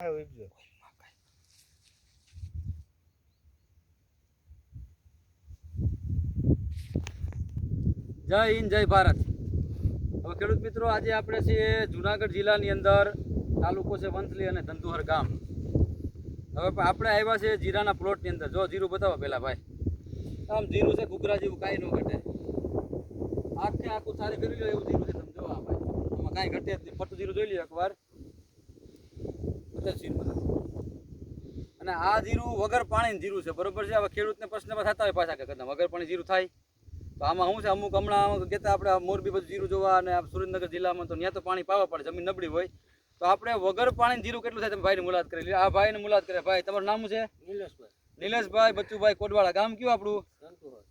ઉપજો. જય હિન્દ, જય ભારત. હવે ખેડૂત મિત્રો, આજે આપણે છીએ જુનાગઢ જિલ્લાની અંદર, તાલુકો છે વંથલી અને ધંધુહર ગામ. હવે આપણે આવ્યા છે જીરાના પ્લોટની અંદર. જો જીરું બતાવો પેલા ભાઈ. આમ જીરું છે, ઘૂઘરા જેવું કાંઈ ન ઘટે. આખે આખું સારી કરી લો, એવું જીરું છે, તમે જો ભાઈ. આમાં કાંઈ ઘટે જ નહીં. ફટું જીરું જોઈ લ્યો એકવાર. જીરું અને આ જીરું વગર પાણીનું જીરું છે બરોબર છે? હવે ખેડૂતને પ્રશ્નમાં થતા હોય પાછા કે કદાચ વગર પાણી જીરું થાય. તો આમાં શું છે? અમુક હમણાં કહેતા આપણે મોરબી બધું જીરું જોવા અને સુરેન્દ્રનગર જિલ્લામાં તો ત્યાં તો પાણી પાવા પડે જમીન નબળી હોય. તો આપણે વગર પાણી જીરું કેટલું થાય? તમે ભાઈની મુલાકાત કરી આ ભાઈને મુલાકાત કરે ભાઈ તમારું નામ છે? નિલેશભાઈ. નિલેશભાઈ બચ્ચુભાઈ કોટવાળા. ગામ કયું આપણું?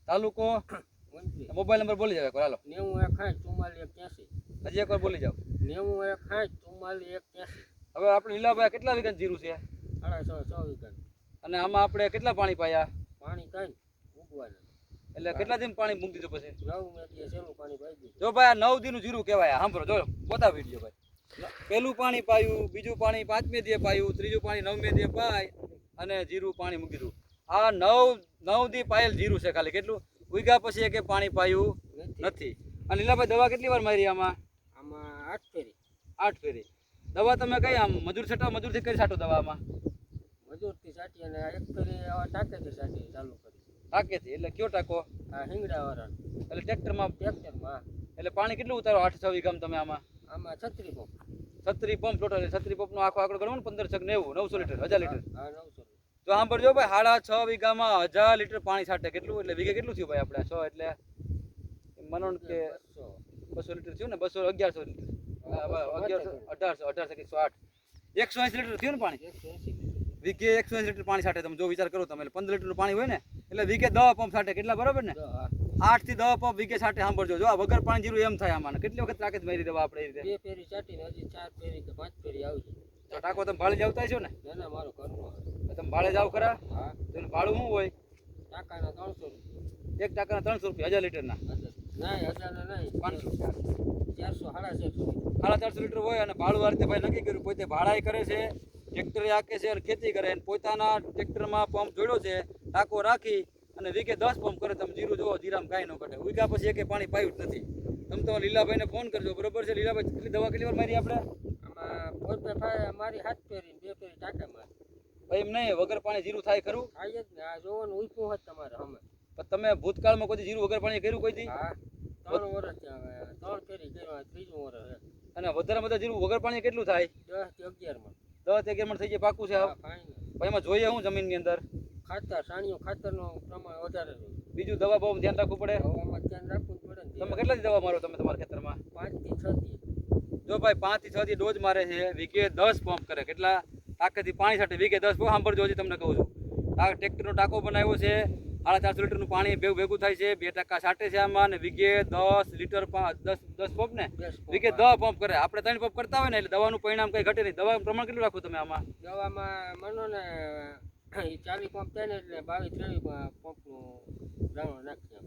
તાલુકો? મોબાઈલ નંબર બોલી જાવ એકવાર. હાલો. નેવું એક સાઠ ચુમ્માલીસ એક ત્યાંસી હજી એકવાર બોલી જાવ નેવું એક સાઠ ચુમ્માલીસ એક ત્યાંસી હવે આપણે લીલાભાઈ કેટલા વીઘા જીરું છે? સાડા છ છ અને આમાં આપણે કેટલા પાણી પાયા? પાણી કાંઈ? ઉગવાના. એટલે કેટલા દિન પાણી મૂકી દીધું પછી? નવ પાણી પાઈ દીધું. જો ભાઈ આ નવ દિનનું જીરું કહેવાય. સાંભળો જો બતા વીડિયો ભાઈ. પહેલું પાણી પાયું બીજું પાણી પાંચમે દીએ પાયું ત્રીજું પાણી નવમે દીએ પાય અને જીરું પાણી મૂકી દીધું. આ નવ નવ દી પાયેલ જીરું છે ખાલી. કેટલું? ઉગ્યા પછી એકે પાણી પાયું નથી. અને લીલાભાઈ દવા કેટલી વાર મારી આમાં? આમાં આઠ ફેરી. આઠ ફેરી. દવા તમે કઈ આમ મજૂર છટાવ મજૂરથી કરી છાંટો દવામાં? મજૂરથી સાટી અને એક ફેરી આવા ટાંકેથી સાટી ચાલુ કરી. ટાંકેથી? એટલે કયો ટાંકો? આ હિંગડાવાળા એટલે ટ્રેક્ટરમાં? ટ્રેક્ટરમાં એટલે પાણી કેટલું ઉતારો? આઠ છ વીઘામાં તમે આમાં? આમાં છત્રી પંપ. છત્રી પંપ ટોટલ છત્રી પંપનો આખો આંકડો ગણો ને પંદર છક નેવું નવસો લીટર હજાર લીટર. હા નવસો તો સાંભળજો ભાઈ સાડા છ વીઘામાં હજાર લીટર પાણી છાંટે. કેટલું? એટલે વીઘે કેટલું થયું ભાઈ આપણે? છ એટલે? મનો કે બસો લીટર થયું ને? બસો અગિયારસો લીટર. અઢારસો અઢારસો એકસો આઠ. એકસો એંસી લીટર થયું ને પાણી. વીઘે એકસો એંસી લીટર પાણી છાંટે. તમે જો વિચાર કરો તમે પંદર લીટરનું પાણી હોય ને એટલે વીઘે દવા પંપ છાંટે. કેટલા બરાબર ને? આઠથી દવા પંપ વીઘે છાંટે સાંભળજો. જો આ વગર પાણી જીરું એમ થાય આમાં. કેટલી વખત તાકાત મારી દવા આપણે રીતે? બે હજી ચાર ફેરી કે પાંચ ફેરી આવી તો ટાંકો તમે ભાડે જાવતા છો ને? ના ના મારો ઘરનો તમે ભાડે જાવ ખરા? હા. તો ભાડું શું હોય? ટાકાના ત્રણસો રૂપિયા. એક ટાંકાના ત્રણસો રૂપિયા હજાર લીટરના. ના હજારના નહીં. પાંચસો. સાડા ચારસો લીટર હોય અને ભાડું આ રીતે ભાઈ નક્કી કર્યું પોતે ભાડાએ કરે છે ટ્રેક્ટરે હાકે છે અને ખેતી કરે અને પોતાના ટ્રેક્ટરમાં પંપ જોડ્યો છે ટાંકો રાખી અને વીકે દસ પંપ કરે. તમે જીરું જોવો જીરામાં કાંઈ ન ઘટે. ઉગ્યા પછી એકે પાણી પાયું જ નથી. તમે તો લીલાભાઈને ફોન કરજો બરોબર છે? લીલાભાઈ કેટલી દવા કેટલી વાર મારી આપણે મારી હાથ પહેરી બે પહેરી ટાંકા મારી. ભાઈ એમ નહીં વગર પાણી જીરું થાય ખરું? થાય જ ને આ જોવાનું ઉઈપું હોય તમારે અમે પણ તમે ભૂતકાળમાં કોઈ જીરું વગર પાણી કર્યું કોઈ દી? હા. ત્રણ વર્ષ ત્રણ ફેરી કર્યો ત્રીજું વર્ષ અને વધારે વધારે જીરું વગર પાણી કેટલું થાય? દસથી અગિયારમાં દસ તે અગિયાર થઈ જાય પાકું છે એમાં જોઈએ હું જમીનની અંદર? ખાતર સાણીઓ ખાતરનું પ્રમાણ વધારે બીજું દવા બહુ ધ્યાન રાખવું પડે? આમાં ધ્યાન રાખવું પડે તમે કેટલા દવા મારો તમે તમારા ખેતરમાં? પાંચથી છ થી. જો ભાઈ પાંચથી છ થી ડોઝ મારે છે વીઘે દસ પંપ કરે. કેટલા? ટાંકેથી પાણી છાંટે વીઘે દસ પંપ. સાંભળજો હજી તમને કહું છું. આ ટ્રેક્ટરનો ટાંકો બનાવ્યો છે. સાડા ચારસો લીટરનું પાણી ભેગું ભેગું થાય છે બે ટકા સાટે છે આમાં અને વીઘે દસ લીટર દસ દસ પંપ ને? વીઘે દસ પંપ કરે. આપણે ત્રણ પંપ કરતા હોય ને એટલે દવાનું પરિણામ કંઈ ઘટે નહીં. દવાનું પ્રમાણ કેટલું રાખો તમે આમાં? દવામાં માનો ને ચાવી પંપ થાય ને એટલે બાવીસ ત્રેવીસ પંપનું દ્રાવણ નાખીએ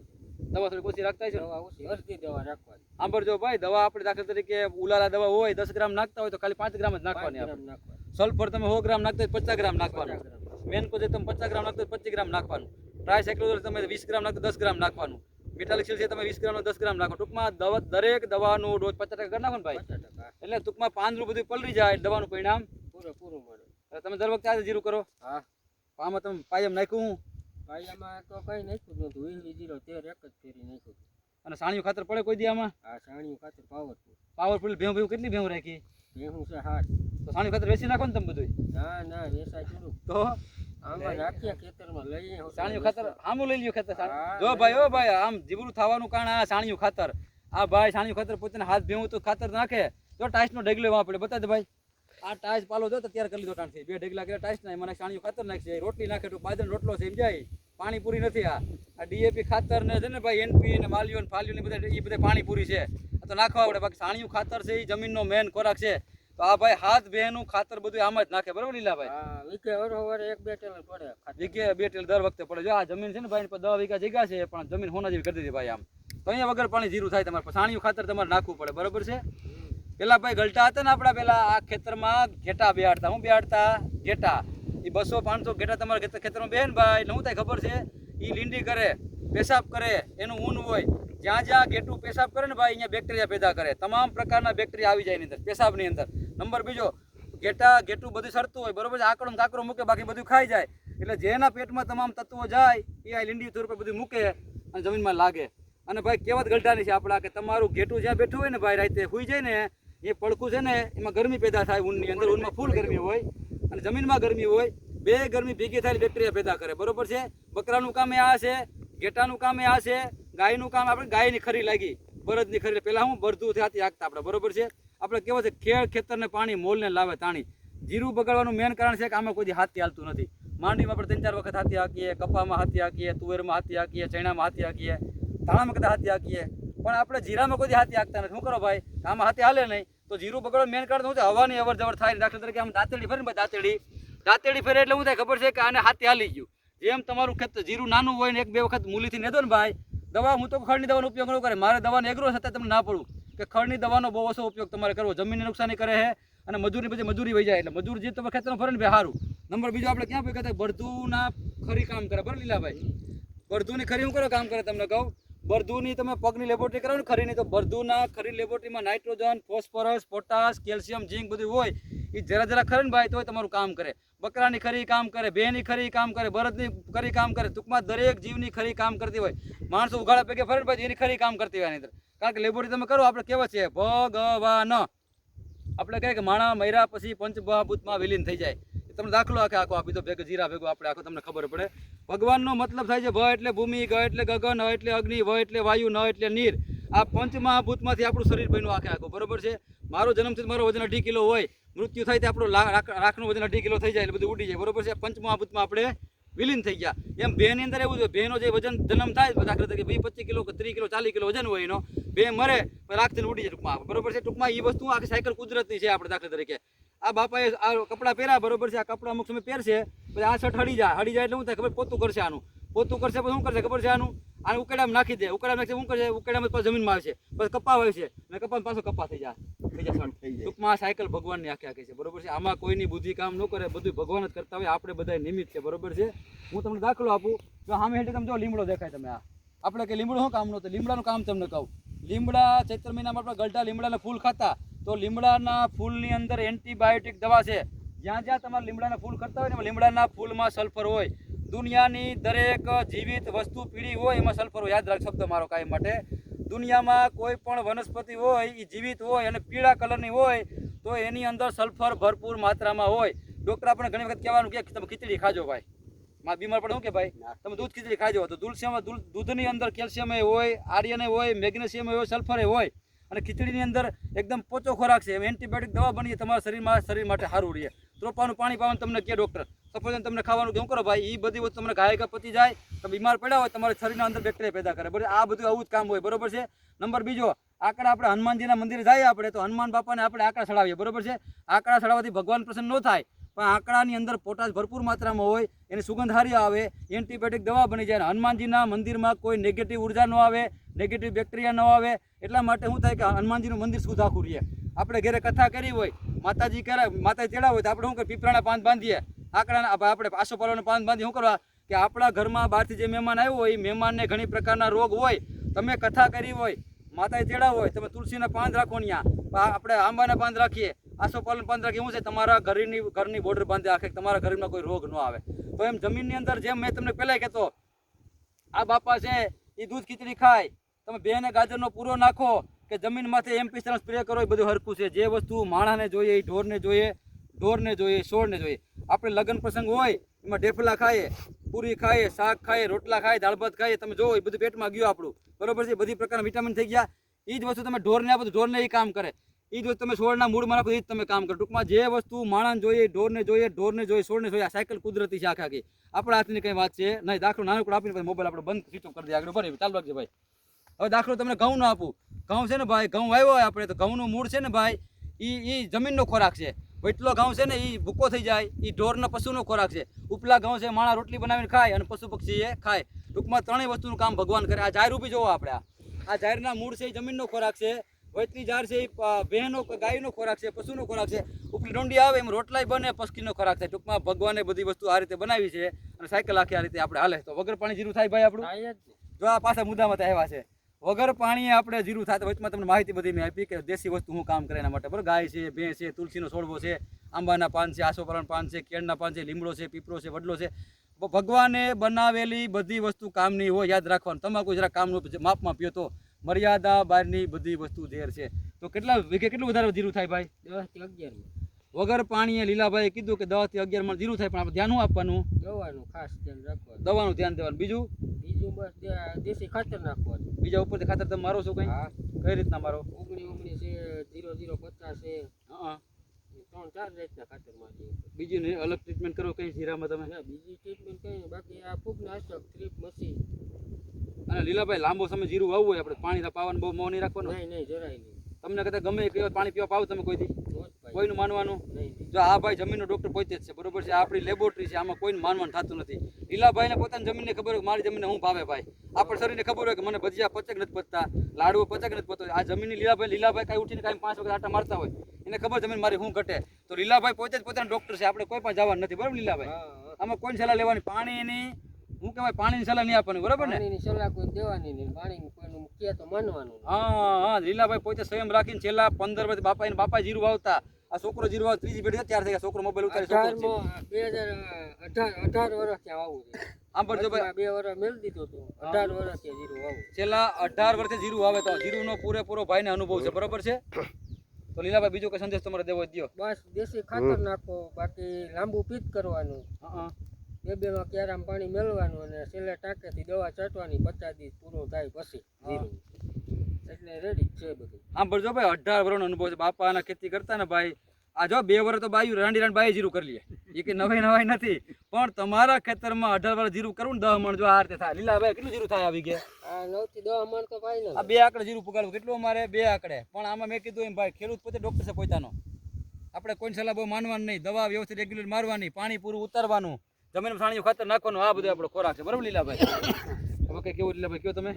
દવા થોડી ઓછી રાખતા છે દવા ઓછી અડધી દવા રાખવાની. સાંભળજો ભાઈ દવા આપણે દાખલા તરીકે ઉલાલા દવા હોય દસ ગ્રામ નાખતા હોય તો ખાલી પાંચ ગ્રામ જ નાખવાની સલ્ફર તમે સો ગ્રામ નાખતા હોય પચાસ ગ્રામ નાખવાનું. પચાસ ગ્રામ. મેન કોઈ તમે પચાસ ગ્રામ નાખતા હોય પચીસ ગ્રામ નાખવાનું. ટ્રાયસાઇક્લોઝર તમે વીસ ગ્રામ નાખતો દસ ગ્રામ નાખવાનું. મેટાલિક છે તમે વીસ ગ્રામ દસ ગ્રામ નાખો. ટૂંકમાં દવા દરેક દવાનું ડોઝ પચાસ ટકા કરી નાખો ને ભાઈ. એટલે ટૂંકમાં પાંદરું બધું પલળી જાય દવાનું પરિણામ પૂરું મળે. એટલે તમે દર વખતે આજે જીરું કરો. હા. પામાં તમે પાયમ નાખ્યું હું? પાયામાં તો કઈ નાખ્યું ધોઈ વીસ જીરો તેર એક જ ફેરી નાખ્યું અને સાણિયું ખાતર પડે કોઈ દી આમાં? આ સાણિયું ખાતર પાવરફુલ પાવરફુલ ભેવું ભેવું કેટલી ભેવું રાખી? ભેવું છે હાર તો સાણિયું ખાતર વેચી નાખો ને તમે બધું ના ના વેસાય તો? આમાં રાખીએ ખેતરમાં લઈએ સાણિયું ખાતર? આમું લઈ લ્યો ખાતર જો ભાઈ ઓ ભાઈ આમ જીવરું થવાનું કારણ આ સાણિયું ખાતર. આ ભાઈ સાણિયું ખાતર પોતાના હાથ ભેવું તો ખાતર નાખે. જો ટાઈસનો ઢગલો એમાં પડે. બતા ભાઈ. આ ટાઈસ પાલો જો તૈયાર કરી લીધો ટાણથી બે ઢગલા કર્યા ટાઈસ ના. મને સાણિયું ખાતર નાખશે. રોટલી નાખે તો બાજર રોટલો છે જાય પાણી પૂરી નથી આ. આ ડીએપી ખાતર ને છે ને ભાઈ એનપી ને માલ્યો ને ફાલ્યો ને બધા એ બધા પાણી પૂરી છે. આ તો નાખવા પડે બાકી સાણિયું ખાતર છે એ જમીનનો મેન ખોરાક છે. તો આ ભાઈ હાથ બેનું ખાતર બધું આમ જ નાખે બરોબર લીલાભાઈ? વીઘે વરોવર એક બે ટેલર પડે વીઘે બે ટેલર દર વખતે પડે. જો આ જમીન છે ને ભાઈ દસ વીઘા જગ્યા છે પણ જમીન હોના જેવી કરી દીધી ભાઈ આમ. તો અહીંયા વગર પાણી જીરું થાય તમારે. સાણિયું ખાતર તમારે નાખવું પડે બરોબર છે? પેલા ભાઈ ગલટા હતા ને આપણા પેલા આ ખેતરમાં ઘેટા બેહાડતા. હું બેહાડતા ઘેટા? એ બસો પાંચસો ઘેટા તમારા ખેતરમાં બેન ભાઈ એટલે શું થાય ખબર છે એ લીંડી કરે, પેશાબ કરે, એનું ઊન હોય, જ્યાં જ્યાં ઘેટું પેશાબ કરે ને ભાઈ, અહીંયા બેક્ટેરિયા પેદા કરે. તમામ પ્રકારના બેક્ટેરિયા આવી જાય એની અંદર, પેશાબની અંદર. નંબર બીજો ઘેટા ઘેટું બધું સરતું હોય, બરોબર આકડો કાકરો મૂકે, બાકી બધું ખાઈ જાય. એટલે જેના પેટમાં તમામ તત્વો જાય એ આ લીંડી સ્વરૂપે બધું મૂકે અને જમીનમાં લાગે. અને ભાઈ, કહેવત ગલટાની છે આપણા કે તમારું ઘેટું જ્યાં બેઠું હોય ને ભાઈ, રાતે હુઈ જાય ને, એ પડખું છે ને, એમાં ગરમી પેદા થાય ઊનની અંદર, ઊનમાં ફૂલ ગરમી હોય અને જમીનમાં ગરમી હોય. બે ગરમી ભેગી થાય બેક્ટેરિયા પેદા કરે. બરોબર છે? બકરાનું કામ એ આ છે, ઘેટાનું કામ એ આ છે, ગાયનું કામ આપણે ગાયની ખરી લાગી, બળદની ખરી પહેલાં હું બરધું થયાથી આગતા આપણે, બરોબર છે? આપણે કેવો છે ખેડ ખેતરને પાણી મોલને લાવે તાણી. જીરું બગાડવાનું મેન કારણ છે કે આમાં કોઈ હાથી હાલતું નથી. માંડવીમાં આપણે ત્રણ ચાર વખત હાથી હાકીએ, કપામાં હાથી હાકીએ, તુવેરમાં હાથી હાકીએ, ચણામાં હાથી હાકીએ, ધાણામાં કદાચ હાથી હાકીએ. પણ આપણે જીરામાં કોઈ હાથી હાકતા નથી. શું કરો ભાઈ? આમાં હાથી હાલે નહીં. તો જીરું બગાડવાનું મેન કારણ શું છે? હવાની અવર જવર થાય દાખલા તરીકે આમ દાંતેડી ફરીને દાંતેડી. દાંતેડી ફેરે એટલે હું થાય ખબર છે કે આને હાથે હાલી ગયું. જેમ તમારું ખેતર જીરું નાનું હોય ને એક બે વખત મૂલીથી નેદો ને ભાઈ, દવા હું તો ખડની દવાનો ઉપયોગ ન કરે, મારે દવાનો એગ્રો છતાં તમને ના પડું. કે ખડની દવાનો બહુ ઓછો ઉપયોગ તમારે કરવો, જમીનને નુકસાની કરે છે અને મજૂરી પછી મજૂરી વહી જાય એટલે મજૂર જે તમે ખેતરમાં ફરે ને ભાઈ સારું નંબર બીજો આપણે ક્યાં ભાઈ બળદુના ખરી કામ કરે, બરાબર લીલાભાઈ? બરધુની ખરી શું કરો કામ કરે તમને કહું? બરધુની તમે પગની લેબોરેટરી કરાવો ને, ખરીની, તો બરધુના ખરી લેબોરેટરીમાં nitrogen phosphorus potash calcium zinc બધું હોય એ જરા જરા ખરે ને ભાઈ, તોય તમારું કામ કરે. બકરાની ખરી કામ કરે ભેની ખરી કામ કરે, બળદની ખરી કામ કરે, ટૂંકમાં દરેક જીવની ખરી કામ કરતી હોય. માણસો ઉઘાડા પૈકી ફરે ભાઈ એની ખરી કામ કરતી હોય અંદર. કારણ કે લેબોરેટરી તમે કરો, આપણે કેવા છે ભગવાન. આપણે કહે કે માણા મૈરા પછી પંચમહાભૂતમાં વિલીન થઈ જાય. તમને દાખલો આખે આખો આપી દો, ભેગો જીરા ભેગો આપણે આખો તમને ખબર પડે. ભગવાનનો મતલબ થાય છે ભ એટલે ભૂમિ ગ એટલે ગગન એટલે અગ્નિ વ એટલે વાયુ ન એટલે નીર. આ પંચમહાભૂતમાંથી આપણું શરીર બન્યું આખે આખું. બરોબર છે? મારો જન્મથી મારો વજન અઢી કિલો હોય. મૃત્યુ થાય તો આપણું રાખનું વજન અઢી કિલો થઈ જાય એટલે બધું ઉડી જાય. બરોબર છે? પંચમહાભૂતમાં આપણે વિલીન થઈ ગયા. એમ બેની અંદર એવું છે, બેનો જે વજન જન્મ થાય દાખલા તરીકે ભાઈ પચીસ કિલો કે ત્રીસ કિલો, ચાલીસ કિલો વજન હોય એનો, બે મરે તો રાખથી ઉડી જાય ટૂંકમાં. બરોબર છે? ટૂંકમાં એ વસ્તુ આખી સાયકલ કુદરતની છે આપણે દાખલા તરીકે. આ બાપાએ આ કપડાં પહેર્યા, બરોબર છે? આ કપડાં અમુક સમય પહેરશે, પછી આ શર્ટ હડી જાય. હડી જાય એટલે શું થાય ખબર? પોતું કરશે આનું. પોતું કરશે, પછી શું કરશે? ખબર છે આનું? આને ઉકેડામાં નાખી દે. ઉકેડામાં નાખી શું કરશે ઉકેડામાં પાછું જમીનમાં આવશે પછી કપા હોય છે. અને કપામાં પાછો કપા થઈ જાય. થઈ જાય. ટૂંકમાં આ સાયકલ ભગવાનની આખી આખી છે. બરોબર છે? આમાં કોઈની બુદ્ધિ કામ ન કરે. બધું ભગવાન જ કરતા હોય. આપણે બધા નિમિત્ત છે. બરોબર છે? હું તમને દાખલો આપું. જો સામે હેઠળ તમે જો લીમડો દેખાય તમે આ. આપણે કે લીમડો શું કામનું હતું લીમડાનું કામ તમને કહું. લીમડા ચૈત્ર મહિનામાં આપણે ગલટા લીમડાના ફૂલ ખાતા. તો લીમડાના ફૂલની અંદર એન્ટીબાયોટિક દવા છે. જ્યાં જ્યાં તમારે લીમડાના ફૂલ કરતા હોય ને લીમડાના ફૂલમાં સલ્ફર હોય. દુનિયાની દરેક જીવિત વસ્તુ પીળી હોય એમાં સલ્ફર હોય. યાદ રાખ શબ્દ મારો કાયમ માટે. દુનિયામાં કોઈ પણ વનસ્પતિ હોય એ જીવિત હોય અને પીળા કલરની હોય તો એની અંદર સલ્ફર ભરપૂર માત્રામાં હોય. ડૉક્ટર આપણે ઘણી વખત કહેવાનું કે તમે ખીચડી ખાજો ભાઈ. માં બીમાર પડે શું કે ભાઈ? તમે દૂધ ખીચડી ખાજો. તો દૂધમાં દૂધની અંદર કેલ્શિયમ હોય આર્યન હોય મેગ્નેશિયમ હોય સલ્ફર હોય. અને ખીચડીની અંદર એકદમ પોચો ખોરાક છે. એમ એન્ટીબાયોટિક દવા બની તમારા શરીરમાં શરીર માટે સારું રહે. ત્રોપાનું પાણી પાવાનું તમને કે ડૉક્ટર સફરજન તમને ખાવાનું કેવું કરો ભાઈ એ બધી વસ્તુ તમને ઘાયકા પતી જાય, તો બીમાર પડ્યા હોય, તમારા શરીરના અંદર બેક્ટેરિયા પેદા કરે. બરાબર આ બધું આવું જ કામ હોય, બરોબર છે? નંબર બીજો, આંકડા આપણે હનુમાનજીના મંદિરે જઈએ આપણે, તો હનુમાન બાપાને આપણે આંકડા ચડાવીએ, બરોબર છે? આંકડા ચડાવવાથી ભગવાન પ્રસન્ન ન થાય, પણ આંકડાની અંદર પોટાશ ભરપૂર માત્રામાં હોય, એની સુગંધ આવે, એન્ટીબાયોટિક દવા બની જાય હનુમાનજીના મંદિરમાં કોઈ નેગેટિવ ઊર્જા ન આવે નેગેટિવ બેક્ટેરિયા ન આવે, એટલા માટે શું થાય કે હનુમાનજીનું મંદિર શુદ્ધ આખું રહીએ આપણે ઘરે કથા કરી હોય, માતાજી કરે, માતાજી તેડા હોય તો આપણે શું કે પીપળાના પાન બાંધીએ. આકડાના આપણે આસોપાલવના પાન બાંધી શું કરવા? કે આપણા ઘરમાં બહારથી જે મહેમાન આવ્યો હોય, એ મહેમાનને ઘણી પ્રકારના રોગ હોય. તમે કથા કરી હોય માતાએ તેડા હોય, તમે તુલસીના પાન રાખો ત્યાં આપણે આંબાના પાન રાખીએ. આસોપાલન પાન રાખીએ. શું છે? તમારા ઘરની ઘરની બોર્ડર બાંધી આખે તમારા ઘરમાં કોઈ રોગ ન આવે. તો એમ જમીનની અંદર જેમ મેં તમને પહેલાં કહેતો, આ બાપા છે એ દૂધ ખીચડી ખાય. તમે બેને ગાજરનો પૂરો નાખો. કે જમીનમાંથી એમ પિસ્તાળ સ્પ્રે કરો, એ બધું હરકું છે. જે વસ્તુ માણાને જોઈએ, એ ઢોરને જોઈએ ઢોરને જોઈએ છોડને જોઈએ. આપણે લગ્ન પ્રસંગ હોય, એમાં ઢેફલા ખાઈએ, પૂરી ખાઈએ, શાક ખાઈએ, રોટલા ખાઈએ, દાળ ભાત ખાઈએ, તમે જોવો, એ બધું પેટમાં ગયું આપણું. બરોબર છે? બધી પ્રકારના વિટામિન થઈ ગયા. એ જ વસ્તુ તમે ઢોરને આપો તો ઢોરને એ કામ કરે. એ જ વસ્તુ તમે છોડના મૂળમાં રાખો એ જ તમે કામ કરો. ટૂંકમાં જે વસ્તુ માણાને જોઈએ, ઢોરને જોઈએ ઢોરને જોઈએ છોડને જોઈએ, આ સાયકલ કુદરતી છે આખા આખી. આપણા હાથની કંઈ વાત છે? નહીં, દાખલો નાનકડો આપીને મોબાઈલ આપણે બંધ સ્વિચ ઓફ કરી દઈએ આગળ. ભરે ચાલુ રાખજે ભાઈ. હવે દાખલો તમને ઘઉંનો આપું. ઘઉં છે ને ભાઈ ઘઉં આવ્યો હોય આપણે તો ઘઉંનું મૂળ છે ને ભાઈ એ એ જમીનનો ખોરાક છે. એટલો ઘઉં છે ને એ ભૂકો થઈ જાય એ ઢોરના પશુનો ખોરાક છે. ઉપલા ઘઉં છે માણા રોટલી બનાવીને ખાય અને પશુ પક્ષી એ ખાય. ટૂંકમાં ત્રણેય વસ્તુનું કામ ભગવાન કરે. આ જાહેર ઊભી જોવો આપણે આ. આ જાહેરના મૂળ છે એ જમીનનો ખોરાક છે. વચલી ઝાડ છે એ બહેનો ગાયનો ખોરાક છે પશુનો ખોરાક છે. ઉપલી ડોંડી આવે એમ રોટલાય બને પસકીનો ખોરાક થાય. ટૂંકમાં ભગવાને બધી વસ્તુ આ રીતે બનાવી છે અને સાયકલ આખી આ રીતે આપણે હાલે. તો વગર પાણી જીરું થાય ભાઈ આપણું? જ. આ પાછા મુદ્દામાં આવ્યા છે. વગર પાણીએ આપણે જીરું થાય તો વચમાં તમને માહિતી બધી મેં આપી કે દેશી વસ્તુ હું કામ કરે એના માટે. બરાબર? ગાય છે ભેંસ છે તુલસીનો છોડવો છે આંબાના પાન છે આસોપરાના પાન છે કેળના પાન છે લીમડો છે પીપળો છે વડલો છે. ભગવાને બનાવેલી બધી વસ્તુ કામની હોય યાદ રાખવાનું. તમાકુ જરા કામનું માપમાં પીઓ તો મર્યાદા બહારની બધી વસ્તુ ઝેર છે. તો કેટલા વીઘે કેટલું વધારે જીરું થાય ભાઈ? દસથી અગિયાર વગર પાણીએ લીલાભાઈ કીધું કે દસથી અગિયારમાં જીરું થાય પણ આપણે ધ્યાન આપવાનું? દવાનું ખાસ ધ્યાન રાખવાનું. દવાનું ધ્યાન દેવાનું. બીજું? બીજું બસ દેશી ખાતર નાખવાનું. બીજા ઉપરથી ખાતર તમે મારો છો કંઈ? કઈ રીતના મારો? ઓગણી ઓગણી છે જીરો જીરો પચાસ છે. હા. ત્રણ ચાર રીતના ખાતર મારી બીજી અલગ ટ્રીટમેન્ટ કરો કઈ જીરામાં તમે? ના બીજી ટ્રીટમેન્ટ કઈ બાકી આ ફૂગનાશક થ્રીપ મસી અને લીલાભાઈ લાંબો સમય જીરું વાવવું હોય આપણે? પાણી પાવાનું બહુ મોં નહીં રાખવાનું? નહીં નહીં જરાય નહીં. તમને કદાચ ગમે એ પાણી પીવા પાવ તમે કોઈ દી. કોઈનું માનવાનું. જો આ ભાઈ જમીનનો ડોક્ટર પોતે જ છે. બરોબર છે? આપણી લેબોરેટરી છે. આમાં કોઈનું માનવાનું થતું નથી. લીલાભાઈને પોતાની જમીનને ખબર હોય મારી જમીનને હું ભાવે ભાઈ? આપણે શરીરને ખબર હોય કે મને ભજીયા પચક નથી પચતા લાડવો પચક નથી પચતો. આ જમીનની લીલાભાઈ લીલાભાઈ કાંઈ ઉઠીને કાંઈ પાંચ વખત આટા મારતા હોય. એને ખબર જમીન મારી શું ઘટે. તો લીલાભાઈ પોતે જ પોતાના ડોક્ટર છે. આપણે કોઈ પણ જવાનું નથી. બરોબર લીલાભાઈ? આમાં કોઈ સલાહ લેવાની? પાણીની હું કહેવાય પાણીની સલાહ નહીં આપવાની. બરાબર ને? પાણીની સલાહ કોઈ દેવાની નહીં. પાણી કોઈનું કહે તો માનવાનું હા હા. લીલાભાઈ પોતે સ્વયં રાખીને છેલ્લા પંદર વર્ષ બાપા એને બાપા જીરું વાવતા. આ છોકરો જીરો ત્રીજી પેઢી ત્યાર થઈ છોકરો મોબાઈલ ઉતારી છોકરો બે હજાર અઢાર અઢાર વર્ષ ત્યાં આવું આમ પણ જો ભાઈ બે વર્ષ મેળ દીધું હતું અઢાર વર્ષ જીરું વાવું. છેલ્લા અઢાર વર્ષે જીરું વાવે તો જીરુંનો પૂરેપૂરો ભાઈને અનુભવ છે. બરોબર છે? તો લીલાભાઈ બીજો કઈ સંદેશ તમારે દેવો દ્યો. બસ દેશી ખાતર નાખો. બાકી લાંબુ પીત કરવાનું. બે બે માં ક્યારામાં પાણી મેળવાનું અને છેલ્લે ટાંકેથી દવા છાંટવાની પચાસ દિવસ પૂરો થાય પછી જીરું. એટલે રેડી છે બધું. ભાઈ અઢાર વર્ષનો અનુભવ છે. બાપાના ખેતી કરતા ને ભાઈ આ જો બે વર્ષ તો બાયું રાંડી રાંડી બાઈ જીરું કરી લઈએ એ કે નવાઈ નવાઈ નથી. પણ તમારા ખેતરમાં અઢાર વર્ષ જીરું કરવું ને દહ મણ જો આ રીતે થાય. લીલાભાઈ કેટલું જીરું થાય આવી ગયા? નવથી મણ તો આ બે આંકડે જીરું પગાડવું. કેટલું અમારે? બે આંકડે. પણ આમાં મેં કીધું એમ ભાઈ ખેડૂત પોતે ડોક્ટર છે પોતાનો. આપણે કોઈ સલાહ બહુ માનવાની નહીં. દવા વ્યવસ્થિત રેગ્યુલર મારવાની પાણી પૂરું ઉતારવાનું જમીન છાણીયું ખાતર નાખવાનું આ બધું આપણો ખોરાક છે. બરાબર લીલાભાઈ? હવે કઈ કેવું લીલાભાઈ કયો તમે?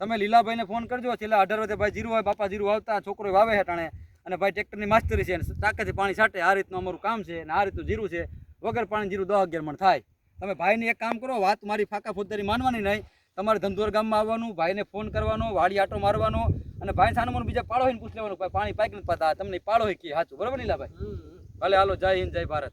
તમે લીલાભાઈને ફોન કરજો. છેલ્લા અઢાર વર્ષે ભાઈ જીરું હોય બાપા જીરું આવતા છોકરો વાવે છે અને ભાઈ ટ્રેક્ટરની માસ્તરી છે ટાંકાથી પાણી છાંટે. આ રીતનું અમારું કામ છે અને આ રીતનું જીરું છે. વગર પાણી જીરું દસ અગિયાર મણ થાય. તમે ભાઈને એક કામ કરો વાત મારી ફાકા ફોજદારી માનવાની નહીં. તમારે ધંધોર ગામમાં આવવાનું ભાઈને ફોન કરવાનો વાડી આટો મારવાનો અને ભાઈ સાનું બીજા પાડો હોય ને પૂછ લેવાનું ભાઈ પાણી પાક નથી પાતા તમને પાડો હોય કે સાચું. બરાબર હમ. ભલે હાલો જય હિન્દ જય ભારત.